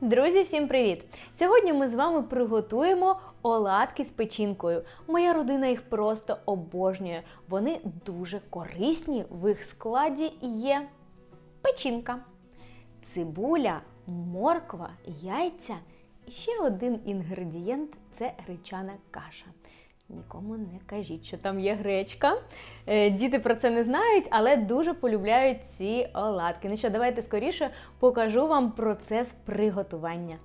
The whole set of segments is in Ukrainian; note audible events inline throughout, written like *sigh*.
Друзі, всім привіт! Сьогодні ми з вами приготуємо оладки з печінкою. Моя родина їх просто обожнює. Вони дуже корисні. В їх складі є печінка, цибуля, морква, яйця і ще один інгредієнт це гречана каша. Нікому не кажіть, що там є гречка. Е, Діти про це не знають, але дуже полюбляють ці оладки. Ну що, давайте скоріше покажу вам процес приготування.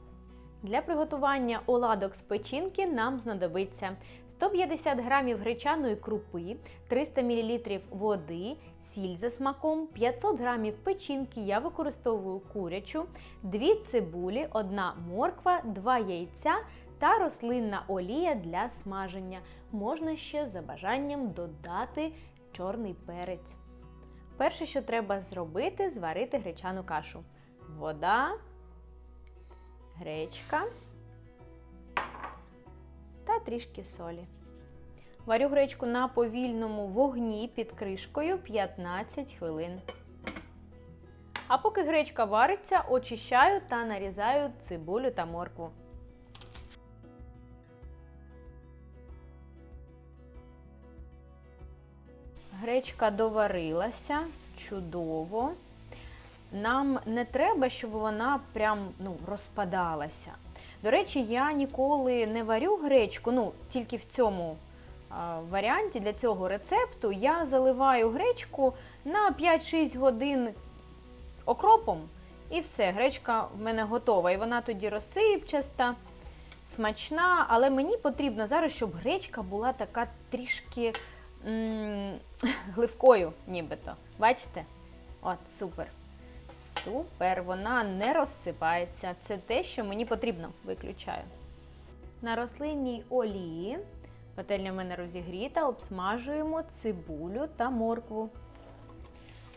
Для приготування оладок з печінки нам знадобиться 150 г гречаної крупи, 300 мл води, сіль за смаком, 500 г печінки, я використовую курячу, 2 цибулі, 1 морква, 2 яйця та рослинна олія для смаження. Можна ще за бажанням додати чорний перець. Перше, що треба зробити, зварити гречану кашу. Вода, гречка та трішки солі. Варю гречку на повільному вогні під кришкою 15 хвилин. А поки гречка вариться, очищаю та нарізаю цибулю та моркву. Гречка доварилася чудово. Нам не треба, щоб вона прям ну, розпадалася. До речі, я ніколи не варю гречку, ну, тільки в цьому а, варіанті для цього рецепту я заливаю гречку на 5-6 годин окропом, і все, гречка в мене готова. І вона тоді розсипчаста, смачна, але мені потрібно зараз, щоб гречка була така трішки *laughs* гливкою, нібито. Бачите? От, супер. Супер, вона не розсипається. Це те, що мені потрібно. Виключаю. На рослинній олії, пательня в мене розігріта, обсмажуємо цибулю та моркву.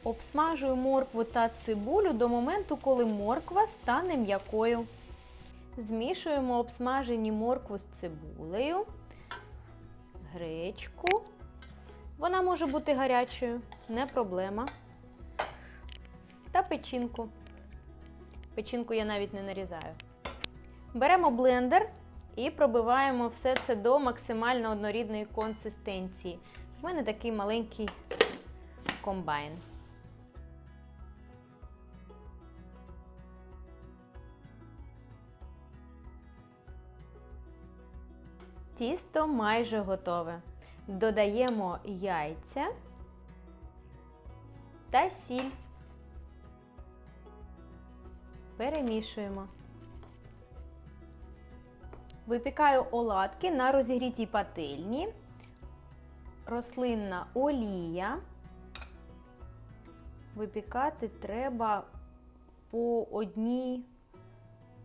Обсмажую моркву та цибулю до моменту, коли морква стане м'якою. Змішуємо обсмажені моркву з цибулею, гречку. Вона може бути гарячою, не проблема. Та печінку. Печінку я навіть не нарізаю. Беремо блендер і пробиваємо все це до максимально однорідної консистенції. У мене такий маленький комбайн. Тісто майже готове. Додаємо яйця та сіль. Перемішуємо. Випікаю оладки на розігрітій пательні, рослинна олія. Випікати треба по одній,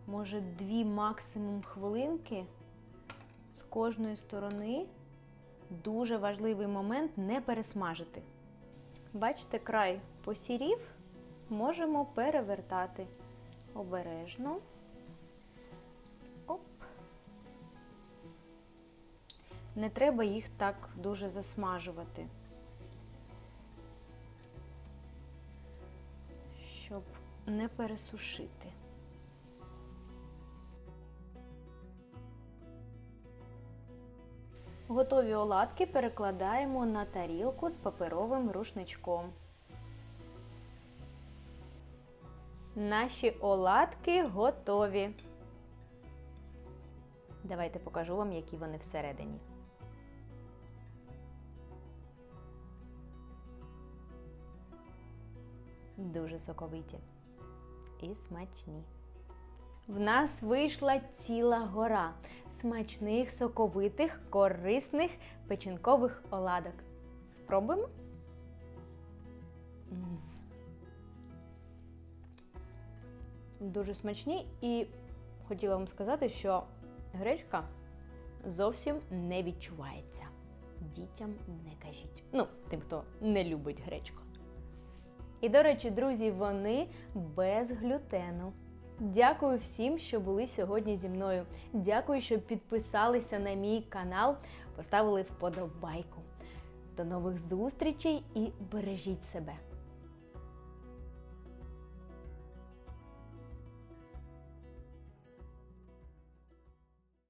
може, дві максимум хвилинки з кожної сторони. Дуже важливий момент не пересмажити. Бачите, край посірів, можемо перевертати обережно. Оп. Не треба їх так дуже засмажувати, щоб не пересушити. Готові оладки перекладаємо на тарілку з паперовим рушничком. Наші оладки готові. Давайте покажу вам, які вони всередині. Дуже соковиті і смачні. В нас вийшла ціла гора смачних, соковитих, корисних печінкових оладок. Спробуємо? Дуже смачні і хотіла вам сказати, що гречка зовсім не відчувається. Дітям не кажіть. Ну, тим, хто не любить гречку. І, до речі, друзі, вони без глютену. Дякую всім, що були сьогодні зі мною. Дякую, що підписалися на мій канал, поставили вподобайку. До нових зустрічей і бережіть себе!